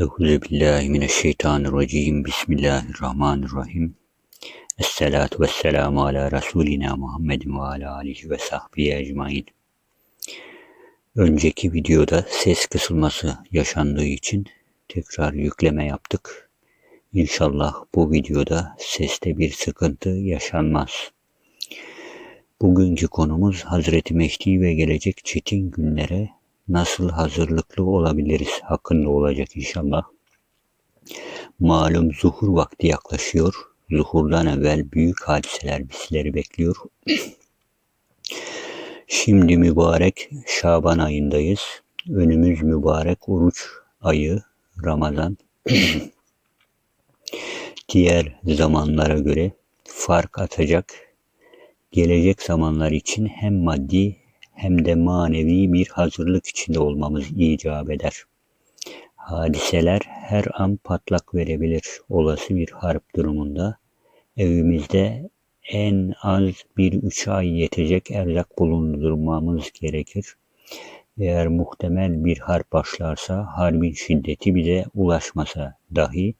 Euzu billahi mineşşeytanirracim. Bismillahirrahmanirrahim. Esselatu vesselamu ala Resulina Muhammedin ve ala alihi ve sahbihi ecmain. Önceki videoda ses kısılması yaşandığı için tekrar yükleme yaptık. İnşallah bu videoda seste bir sıkıntı yaşanmaz. Bugünkü konumuz Hazreti Mehdi ve gelecek çetin günlere nasıl hazırlıklı olabiliriz hakkında olacak inşallah. Malum zuhur vakti yaklaşıyor. Zuhurdan evvel büyük hadiseler bizleri bekliyor. Şimdi mübarek Şaban ayındayız. Önümüz mübarek oruç ayı Ramazan. Diğer zamanlara göre fark atacak gelecek zamanlar için hem maddi hem de manevi bir hazırlık içinde olmamız icap eder. Hadiseler her an patlak verebilir. Olası bir harp durumunda evimizde en az bir üç ay yetecek erzak bulundurmamız gerekir. Eğer muhtemel bir harp başlarsa harbin şiddeti bize ulaşmasa dahi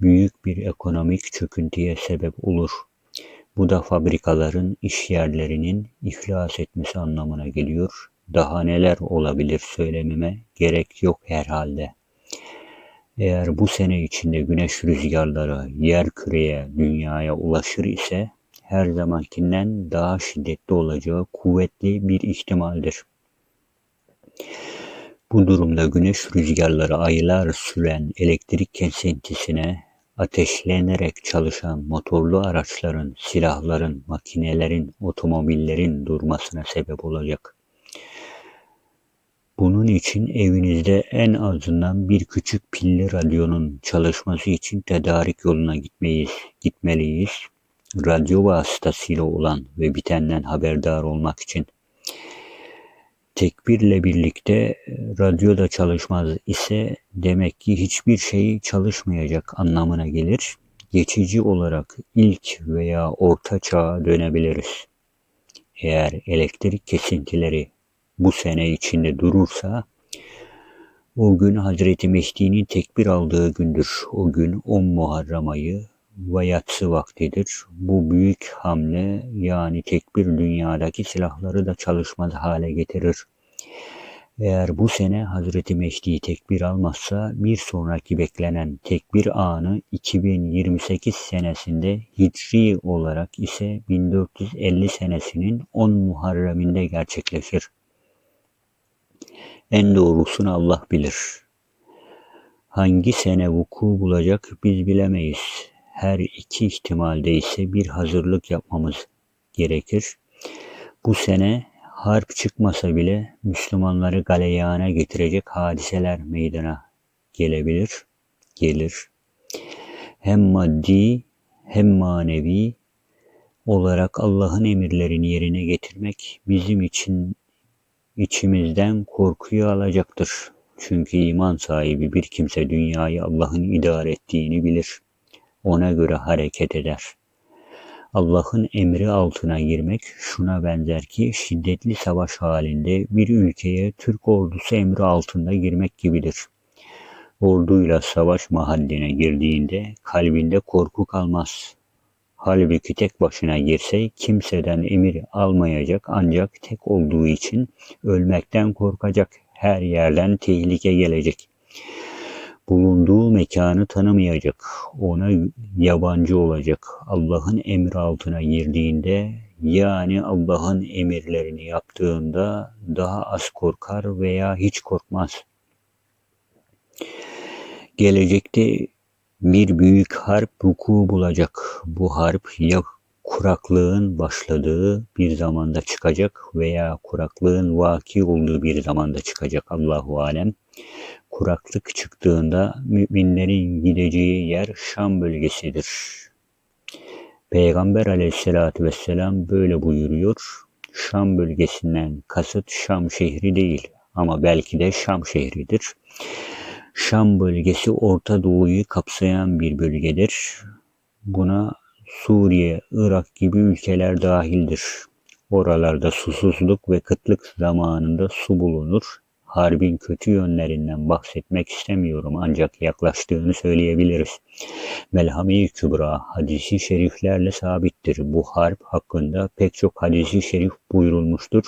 büyük bir ekonomik çöküntüye sebep olur. Bu da fabrikaların, iş yerlerinin iflas etmesi anlamına geliyor. Daha neler olabilir söylememe gerek yok herhalde. Eğer bu sene içinde güneş rüzgarları yer küreye, dünyaya ulaşır ise her zamankinden daha şiddetli olacağı kuvvetli bir ihtimaldir. Bu durumda güneş rüzgarları aylar süren elektrik kesintisine ateşlenerek çalışan motorlu araçların, silahların, makinelerin, otomobillerin durmasına sebep olacak. Bunun için evinizde en azından bir küçük pilli radyonun çalışması için tedarik yoluna gitmeyiz, gitmeliyiz. Radyo vasıtasıyla olan ve bitenden haberdar olmak için tekbirle birlikte e, radyo da çalışmaz ise demek ki hiçbir şey çalışmayacak anlamına gelir. Geçici olarak ilk veya orta çağa dönebiliriz. Eğer elektrik kesintileri bu sene içinde durursa o gün Hazreti Mehdi'nin tekbir aldığı gündür. O gün 10 Muharrem ayı ve yatsı vaktidir. Bu büyük hamle yani tekbir dünyadaki silahları da çalışmaz hale getirir. Eğer bu sene Hazreti Mehdi tekbir almazsa bir sonraki beklenen tekbir anı 2028 senesinde Hicri olarak ise 1450 senesinin 10 Muharrem'inde gerçekleşir. En doğrusunu Allah bilir. Hangi sene vuku bulacak biz bilemeyiz. Her iki ihtimalde ise bir hazırlık yapmamız gerekir. Bu sene harp çıkmasa bile Müslümanları galeyana getirecek hadiseler meydana gelebilir, gelir. Hem maddi hem manevi olarak Allah'ın emirlerini yerine getirmek bizim için içimizden korkuyu alacaktır. Çünkü iman sahibi bir kimse dünyayı Allah'ın idare ettiğini bilir. Ona göre hareket eder. Allah'ın emri altına girmek şuna benzer ki şiddetli savaş halinde bir ülkeye Türk ordusu emri altında girmek gibidir. Orduyla savaş mahalline girdiğinde kalbinde korku kalmaz. Halbuki tek başına girse kimseden emir almayacak ancak tek olduğu için ölmekten korkacak. Her yerden tehlike gelecek bulunduğu mekanı tanımayacak, ona yabancı olacak. Allah'ın emri altına girdiğinde yani Allah'ın emirlerini yaptığında daha az korkar veya hiç korkmaz. Gelecekte bir büyük harp vuku bulacak. Bu harp kuraklığın başladığı bir zamanda çıkacak veya kuraklığın vaki olduğu bir zamanda çıkacak Allahu alem. Kuraklık çıktığında müminlerin gideceği yer Şam bölgesidir. Peygamber aleyhissalatü vesselam böyle buyuruyor. Şam bölgesinden kasıt Şam şehri değil ama belki de Şam şehridir. Şam bölgesi Orta Doğu'yu kapsayan bir bölgedir. Buna Suriye, Irak gibi ülkeler dahildir. Oralarda susuzluk ve kıtlık zamanında su bulunur harbin kötü yönlerinden bahsetmek istemiyorum ancak yaklaştığını söyleyebiliriz. Melhame-i Kübra hadisi şeriflerle sabittir. Bu harp hakkında pek çok hadisi şerif buyurulmuştur.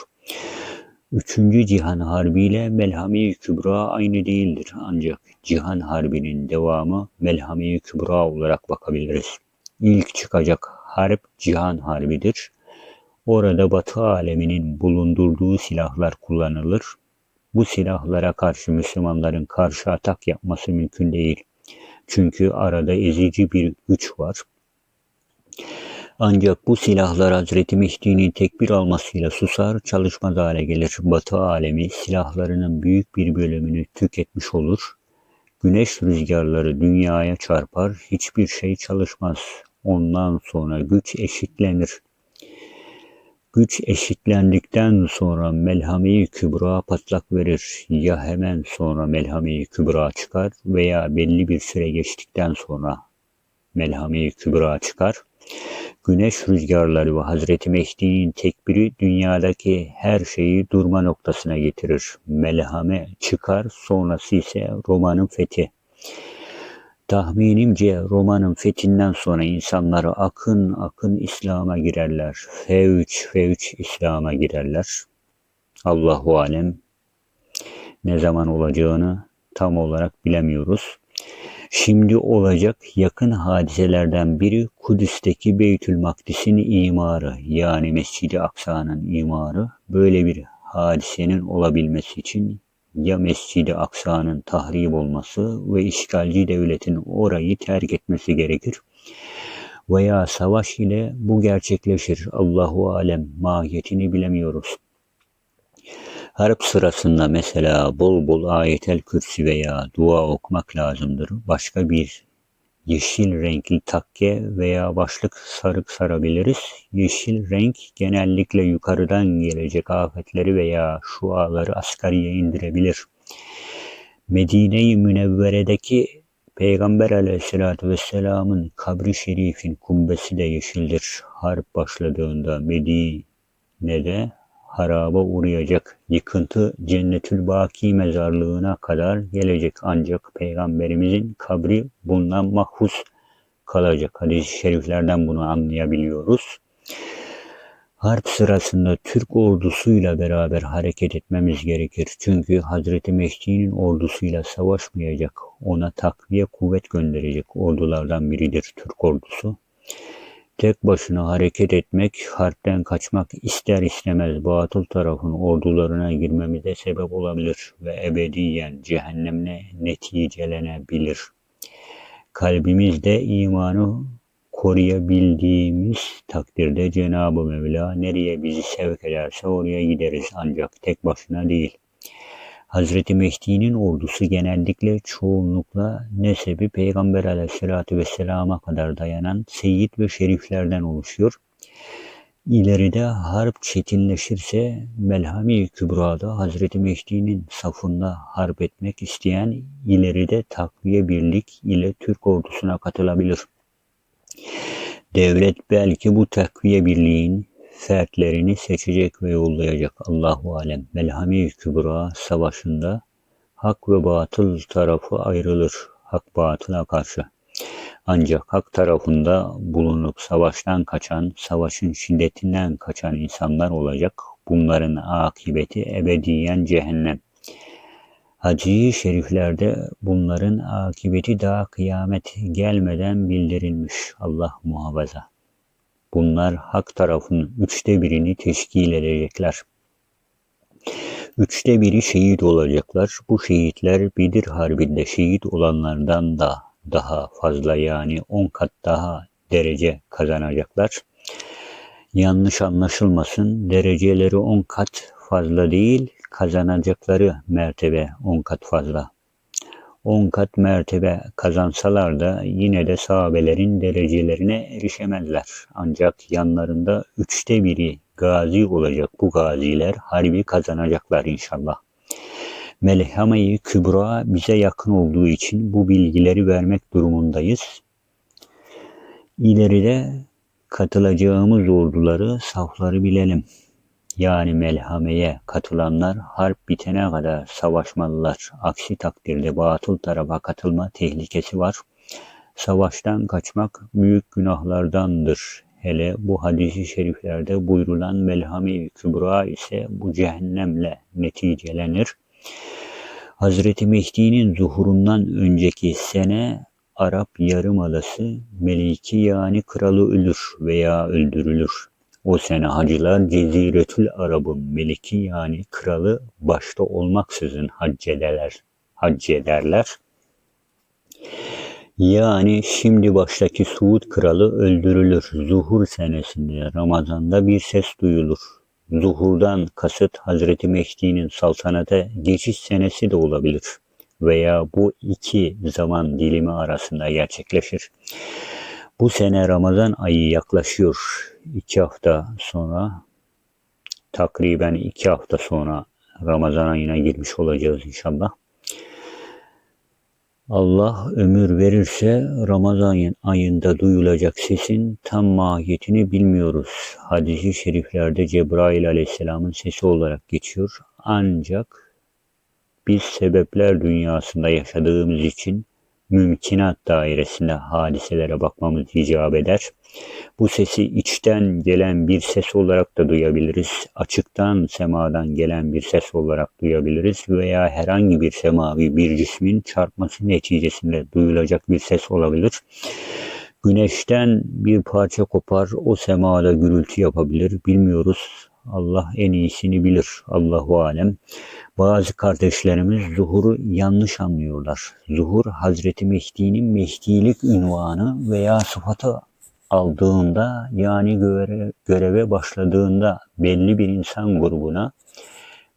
Üçüncü Cihan Harbi ile Melhame-i Kübra aynı değildir. Ancak Cihan Harbi'nin devamı Melhame-i Kübra olarak bakabiliriz. İlk çıkacak harp Cihan Harbi'dir. Orada Batı aleminin bulundurduğu silahlar kullanılır. Bu silahlara karşı Müslümanların karşı atak yapması mümkün değil. Çünkü arada ezici bir güç var. Ancak bu silahlar Hazreti Mehdi'nin tekbir almasıyla susar, çalışmaz hale gelir. Batı alemi silahlarının büyük bir bölümünü tüketmiş olur. Güneş rüzgarları dünyaya çarpar, hiçbir şey çalışmaz. Ondan sonra güç eşitlenir. Güç eşitlendikten sonra melhame-i kübra patlak verir. Ya hemen sonra melhame-i kübra çıkar veya belli bir süre geçtikten sonra melhame-i kübra çıkar. Güneş rüzgarları ve Hazreti Mehdi'nin tekbiri dünyadaki her şeyi durma noktasına getirir. Melhame çıkar, sonrası ise Roma'nın fethi. Tahminimce Roma'nın fethinden sonra insanlar akın akın İslam'a girerler. Fevç fevç İslam'a girerler. Allahu alem ne zaman olacağını tam olarak bilemiyoruz. Şimdi olacak yakın hadiselerden biri Kudüs'teki Beytül Makdis'in imarı yani Mescid-i Aksa'nın imarı. Böyle bir hadisenin olabilmesi için ya Mescid-i Aksa'nın tahrip olması ve işgalci devletin orayı terk etmesi gerekir veya savaş ile bu gerçekleşir. Allahu alem mahiyetini bilemiyoruz. Harp sırasında mesela bol bol ayetel kürsi veya dua okumak lazımdır. Başka bir yeşil renkli takke veya başlık sarık sarabiliriz. Yeşil renk genellikle yukarıdan gelecek afetleri veya şuaları asgariye indirebilir. Medine-i Münevvere'deki Peygamber aleyhissalatü vesselamın kabri şerifin kubbesi de yeşildir. Harp başladığında Medine'de haraba uğrayacak yıkıntı cennetül baki mezarlığına kadar gelecek ancak peygamberimizin kabri bundan mahfuz kalacak. Hadis-i şeriflerden bunu anlayabiliyoruz. Harp sırasında Türk ordusuyla beraber hareket etmemiz gerekir. Çünkü Hazreti Mehdi'nin ordusuyla savaşmayacak. Ona takviye kuvvet gönderecek ordulardan biridir Türk ordusu. Tek başına hareket etmek, harpten kaçmak ister istemez batıl tarafın ordularına girmemize sebep olabilir ve ebediyen cehennemle neticelenebilir. Kalbimizde imanı koruyabildiğimiz takdirde Cenab-ı Mevla nereye bizi sevk ederse oraya gideriz ancak tek başına değil. Hazreti Mehdi'nin ordusu genellikle çoğunlukla nesebi Peygamber aleyhissalatü vesselama kadar dayanan seyit ve şeriflerden oluşuyor. İleride harp çetinleşirse Melhami Kübra'da Hazreti Mehdi'nin safında harp etmek isteyen ileride takviye birlik ile Türk ordusuna katılabilir. Devlet belki bu takviye birliğin fertlerini seçecek ve yollayacak Allahu alem. Melhami Kübra savaşında hak ve batıl tarafı ayrılır. Hak batıla karşı. Ancak hak tarafında bulunup savaştan kaçan, savaşın şiddetinden kaçan insanlar olacak. Bunların akıbeti ebediyen cehennem. Hacı şeriflerde bunların akıbeti daha kıyamet gelmeden bildirilmiş. Allah muhafaza. Bunlar hak tarafının üçte birini teşkil edecekler. Üçte biri şehit olacaklar. Bu şehitler Bedir Harbi'nde şehit olanlardan da daha fazla yani on kat daha derece kazanacaklar. Yanlış anlaşılmasın dereceleri on kat fazla değil kazanacakları mertebe on kat fazla. 10 kat mertebe kazansalar da yine de sahabelerin derecelerine erişemezler. Ancak yanlarında üçte biri gazi olacak. Bu gaziler harbi kazanacaklar inşallah. Melhame-i Kübra bize yakın olduğu için bu bilgileri vermek durumundayız. İleride katılacağımız orduları, safları bilelim. Yani melhameye katılanlar harp bitene kadar savaşmalılar. Aksi takdirde batıl tarafa katılma tehlikesi var. Savaştan kaçmak büyük günahlardandır. Hele bu hadisi şeriflerde buyurulan melhame-i kübra ise bu cehennemle neticelenir. Hazreti Mehdi'nin zuhurundan önceki sene Arap Yarımadası Meliki yani kralı ölür veya öldürülür. O sene hacılar Ceziretül Arab'ın Meliki yani kralı başta olmaksızın hac ederler. Hac ederler. Yani şimdi baştaki Suud kralı öldürülür. Zuhur senesinde Ramazan'da bir ses duyulur. Zuhurdan kasıt Hazreti Mehdi'nin saltanata geçiş senesi de olabilir. Veya bu iki zaman dilimi arasında gerçekleşir. Bu sene Ramazan ayı yaklaşıyor. İki hafta sonra takriben iki hafta sonra Ramazan ayına girmiş olacağız inşallah. Allah ömür verirse Ramazan ayında duyulacak sesin tam mahiyetini bilmiyoruz. Hadis-i şeriflerde Cebrail aleyhisselamın sesi olarak geçiyor. Ancak biz sebepler dünyasında yaşadığımız için mümkinat dairesinde hadiselere bakmamız icap eder. Bu sesi içten gelen bir ses olarak da duyabiliriz. Açıktan semadan gelen bir ses olarak duyabiliriz veya herhangi bir semavi bir cismin çarpması neticesinde duyulacak bir ses olabilir. Güneşten bir parça kopar, o semada gürültü yapabilir. Bilmiyoruz. Allah en iyisini bilir. Allahu alem. Bazı kardeşlerimiz zuhuru yanlış anlıyorlar. Zuhur Hazreti Mehdi'nin Mehdilik ünvanı veya sıfatı aldığında yani göre, göreve başladığında belli bir insan grubuna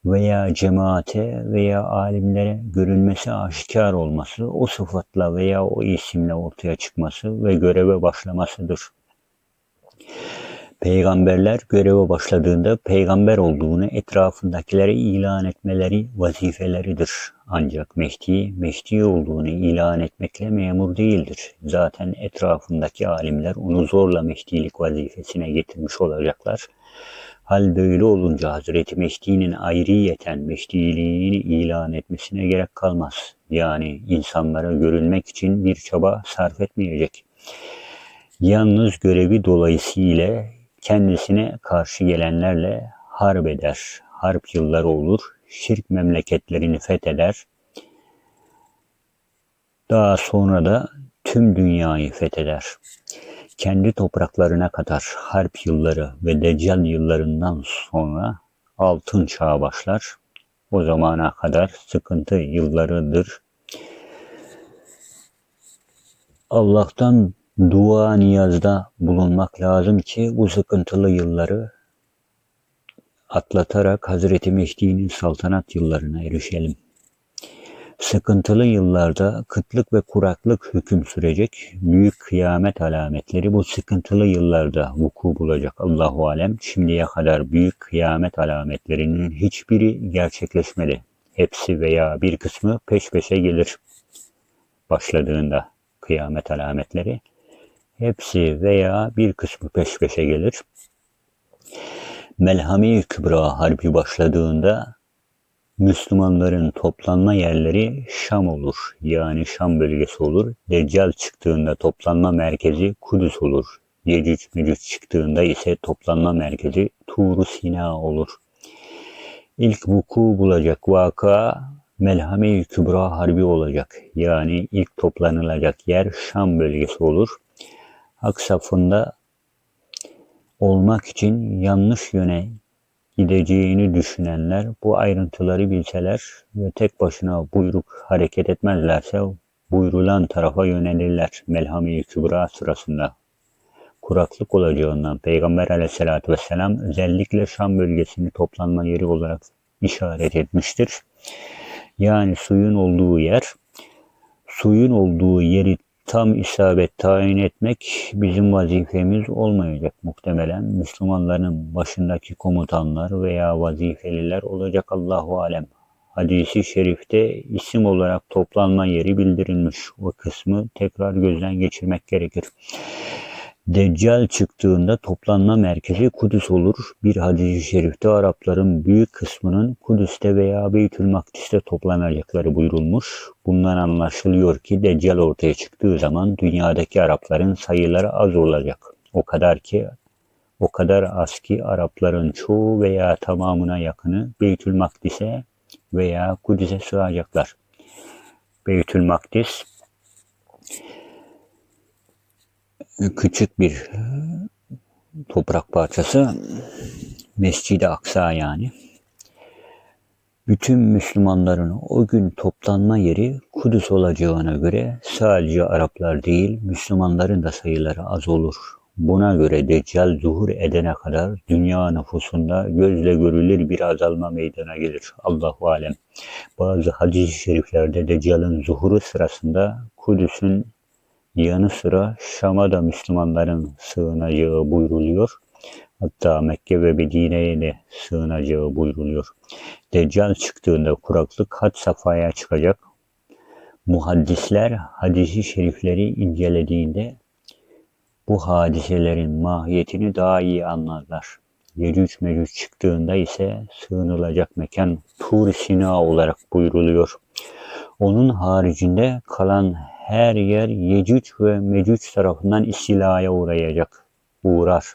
veya cemaate veya alimlere görünmesi aşikar olması, o sıfatla veya o isimle ortaya çıkması ve göreve başlamasıdır. Peygamberler göreve başladığında peygamber olduğunu etrafındakilere ilan etmeleri vazifeleridir. Ancak Mehdi, Mehdi olduğunu ilan etmekle memur değildir. Zaten etrafındaki alimler onu zorla Mehdilik vazifesine getirmiş olacaklar. Hal böyle olunca Hazreti Mehdi'nin ayrıyeten Mehdiliğini ilan etmesine gerek kalmaz. Yani insanlara görülmek için bir çaba sarf etmeyecek. Yalnız görevi dolayısıyla kendisine karşı gelenlerle harp eder. Harp yılları olur, şirk memleketlerini fetheder. Daha sonra da tüm dünyayı fetheder. Kendi topraklarına kadar harp yılları ve deccal yıllarından sonra altın çağı başlar. O zamana kadar sıkıntı yıllarıdır. Allah'tan dua niyazda bulunmak lazım ki bu sıkıntılı yılları atlatarak Hazreti Mehdi'nin saltanat yıllarına erişelim. Sıkıntılı yıllarda kıtlık ve kuraklık hüküm sürecek. Büyük kıyamet alametleri bu sıkıntılı yıllarda vuku bulacak Allahu alem. Şimdiye kadar büyük kıyamet alametlerinin hiçbiri gerçekleşmedi. Hepsi veya bir kısmı peş peşe gelir başladığında kıyamet alametleri hepsi veya bir kısmı peş peşe gelir. Melhami Kübra Harbi başladığında Müslümanların toplanma yerleri Şam olur. Yani Şam bölgesi olur. Deccal çıktığında toplanma merkezi Kudüs olur. Yecüc Mecüc çıktığında ise toplanma merkezi Tur Sina olur. İlk vuku bulacak vaka Melhame-i Kübra Harbi olacak. Yani ilk toplanılacak yer Şam bölgesi olur hak safında olmak için yanlış yöne gideceğini düşünenler bu ayrıntıları bilseler ve tek başına buyruk hareket etmezlerse buyrulan tarafa yönelirler. Melhame-i Kübra sırasında kuraklık olacağından Peygamber aleyhissalatü vesselam özellikle Şam bölgesini toplanma yeri olarak işaret etmiştir. Yani suyun olduğu yer, suyun olduğu yeri tam isabet tayin etmek bizim vazifemiz olmayacak muhtemelen. Müslümanların başındaki komutanlar veya vazifeliler olacak Allahu alem. Hadisi şerifte isim olarak toplanma yeri bildirilmiş. O kısmı tekrar gözden geçirmek gerekir. Deccal çıktığında toplanma merkezi Kudüs olur. Bir hadis-i şerifte Arapların büyük kısmının Kudüs'te veya Beytül Makdis'te toplanacakları buyurulmuş. Bundan anlaşılıyor ki Deccal ortaya çıktığı zaman dünyadaki Arapların sayıları az olacak. O kadar ki o kadar az ki Arapların çoğu veya tamamına yakını Beytül Makdis'e veya Kudüs'e sığacaklar. Beytül Makdis küçük bir toprak parçası Mescid-i Aksa yani. Bütün Müslümanların o gün toplanma yeri Kudüs olacağına göre sadece Araplar değil Müslümanların da sayıları az olur. Buna göre Deccal zuhur edene kadar dünya nüfusunda gözle görülür bir azalma meydana gelir. Allahu alem. Bazı hadis-i şeriflerde Deccal'ın zuhuru sırasında Kudüs'ün yanı sıra Şam'a da Müslümanların sığınacağı buyruluyor. Hatta Mekke ve Medine'ye de sığınacağı buyruluyor. Deccal çıktığında kuraklık had safhaya çıkacak. Muhaddisler hadisi şerifleri incelediğinde bu hadiselerin mahiyetini daha iyi anlarlar. Yecüc Mecüc çıktığında ise sığınılacak mekan Tur Sina olarak buyruluyor. Onun haricinde kalan her yer Yecüc ve Mecüc tarafından istilaya uğrayacak, uğrar.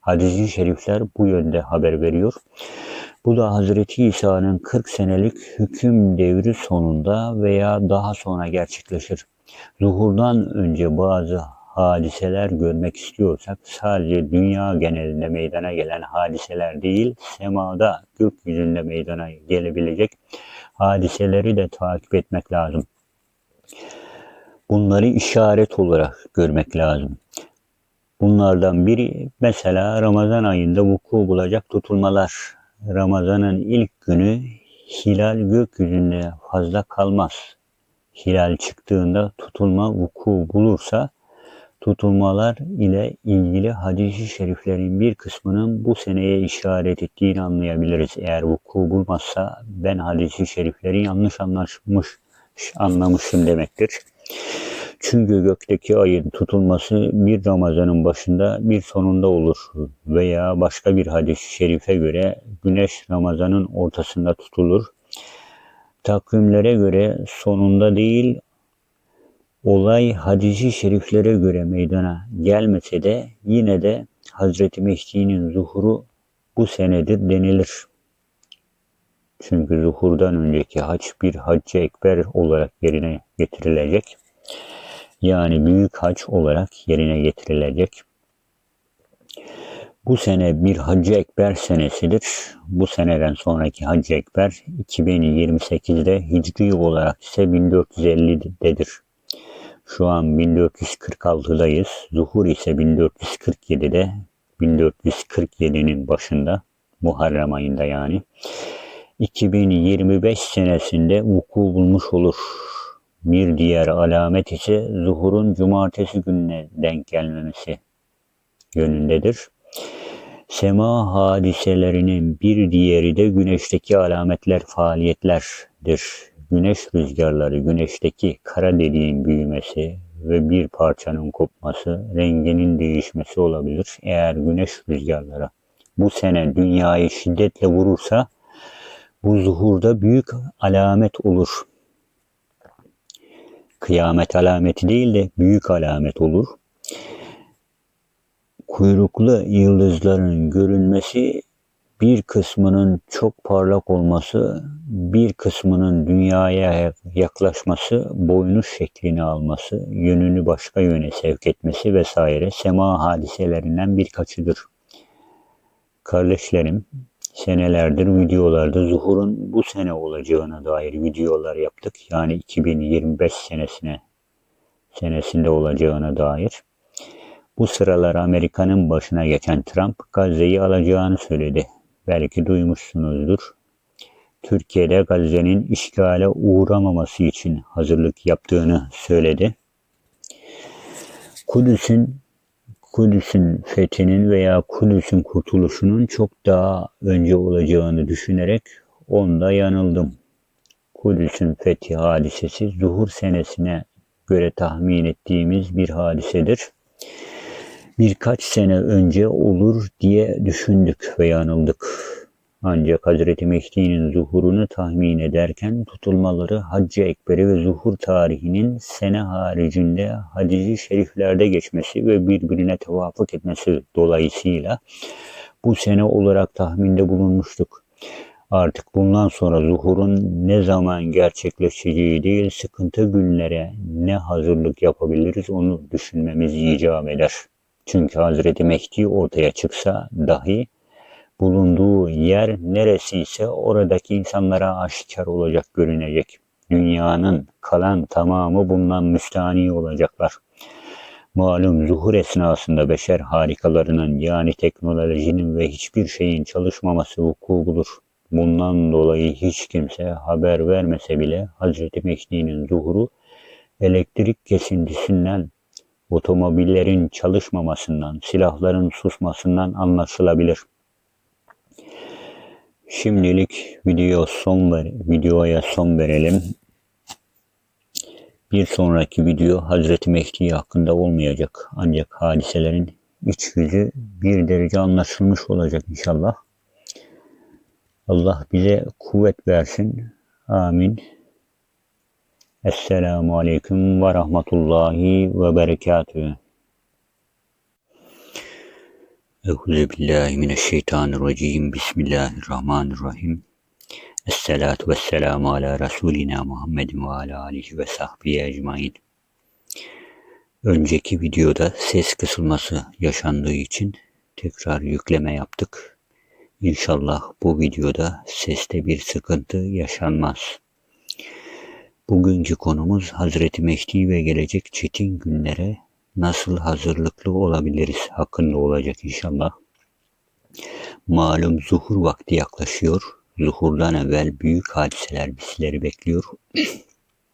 Hadis-i şerifler bu yönde haber veriyor. Bu da Hazreti İsa'nın 40 senelik hüküm devri sonunda veya daha sonra gerçekleşir. Zuhurdan önce bazı hadiseler görmek istiyorsak sadece dünya genelinde meydana gelen hadiseler değil, semada, gökyüzünde meydana gelebilecek hadiseleri de takip etmek lazım. Bunları işaret olarak görmek lazım. Bunlardan biri mesela Ramazan ayında vuku bulacak tutulmalar. Ramazan'ın ilk günü hilal gökyüzünde fazla kalmaz. Hilal çıktığında tutulma vuku bulursa tutulmalar ile ilgili hadis-i şeriflerin bir kısmının bu seneye işaret ettiğini anlayabiliriz. Eğer vuku bulmazsa ben hadis-i şerifleri yanlış anlaşmış, anlamışım demektir. Çünkü gökteki ayın tutulması bir Ramazan'ın başında bir sonunda olur veya başka bir hadis-i şerife göre güneş Ramazan'ın ortasında tutulur. Takvimlere göre sonunda değil olay hadisi şeriflere göre meydana gelmese de yine de Hazreti Mehdi'nin zuhuru bu senedir denilir. Çünkü zuhurdan önceki hac bir haccı ekber olarak yerine getirilecek. Yani büyük hac olarak yerine getirilecek. Bu sene bir Hacı Ekber senesidir. Bu seneden sonraki Hacı Ekber 2028'de Hicri olarak ise 1450'dedir. Şu an 1446'dayız. Zuhur ise 1447'de. 1447'nin başında. Muharrem ayında yani. 2025 senesinde vuku bulmuş olur. Bir diğer alamet ise zuhurun cumartesi gününe denk gelmemesi yönündedir. Sema hadiselerinin bir diğeri de güneşteki alametler, faaliyetlerdir güneş rüzgarları, güneşteki kara deliğin büyümesi ve bir parçanın kopması, renginin değişmesi olabilir. Eğer güneş rüzgarları bu sene dünyayı şiddetle vurursa bu zuhurda büyük alamet olur. Kıyamet alameti değil de büyük alamet olur. Kuyruklu yıldızların görünmesi bir kısmının çok parlak olması, bir kısmının dünyaya yaklaşması, boynuş şeklini alması, yönünü başka yöne sevk etmesi vesaire sema hadiselerinden birkaçıdır. Kardeşlerim, senelerdir videolarda zuhurun bu sene olacağına dair videolar yaptık. Yani 2025 senesine senesinde olacağına dair. Bu sıralar Amerika'nın başına geçen Trump Gazze'yi alacağını söyledi belki duymuşsunuzdur. Türkiye'de Gazze'nin işgale uğramaması için hazırlık yaptığını söyledi. Kudüs'ün Kudüs'ün fethinin veya Kudüs'ün kurtuluşunun çok daha önce olacağını düşünerek onda yanıldım. Kudüs'ün fethi hadisesi zuhur senesine göre tahmin ettiğimiz bir hadisedir. birkaç sene önce olur diye düşündük ve yanıldık. Ancak Hazreti Mehdi'nin zuhurunu tahmin ederken tutulmaları Haccı Ekber'i ve zuhur tarihinin sene haricinde hadisi şeriflerde geçmesi ve birbirine tevafuk etmesi dolayısıyla bu sene olarak tahminde bulunmuştuk. Artık bundan sonra zuhurun ne zaman gerçekleşeceği değil, sıkıntı günlere ne hazırlık yapabiliriz onu düşünmemiz icap eder. Çünkü Hazreti Mehdi ortaya çıksa dahi bulunduğu yer neresiyse oradaki insanlara aşikar olacak, görünecek. Dünyanın kalan tamamı bundan müstani olacaklar. Malum zuhur esnasında beşer harikalarının yani teknolojinin ve hiçbir şeyin çalışmaması vuku bulur. Bundan dolayı hiç kimse haber vermese bile Hazreti Mehdi'nin zuhuru elektrik kesintisinden, otomobillerin çalışmamasından, silahların susmasından anlaşılabilir. Şimdilik video son ver, videoya son verelim. Bir sonraki video Hazreti Mehdi hakkında olmayacak. Ancak hadiselerin iç yüzü bir derece anlaşılmış olacak inşallah. Allah bize kuvvet versin. Amin. Esselamu Aleyküm ve Rahmetullahi ve Berekatühü. Euzu billahi mineşşeytanirracim. Bismillahirrahmanirrahim. Esselatu vesselamu ala Resulina Muhammedin ve ala alihi ve sahbihi ecmain. Önceki videoda ses kısılması yaşandığı için tekrar yükleme yaptık. İnşallah bu videoda seste bir sıkıntı yaşanmaz. Bugünkü konumuz Hazreti Mehdi ve gelecek çetin günlere nasıl hazırlıklı olabiliriz hakkında olacak inşallah. Malum zuhur vakti yaklaşıyor. Zuhurdan evvel büyük hadiseler bizleri bekliyor.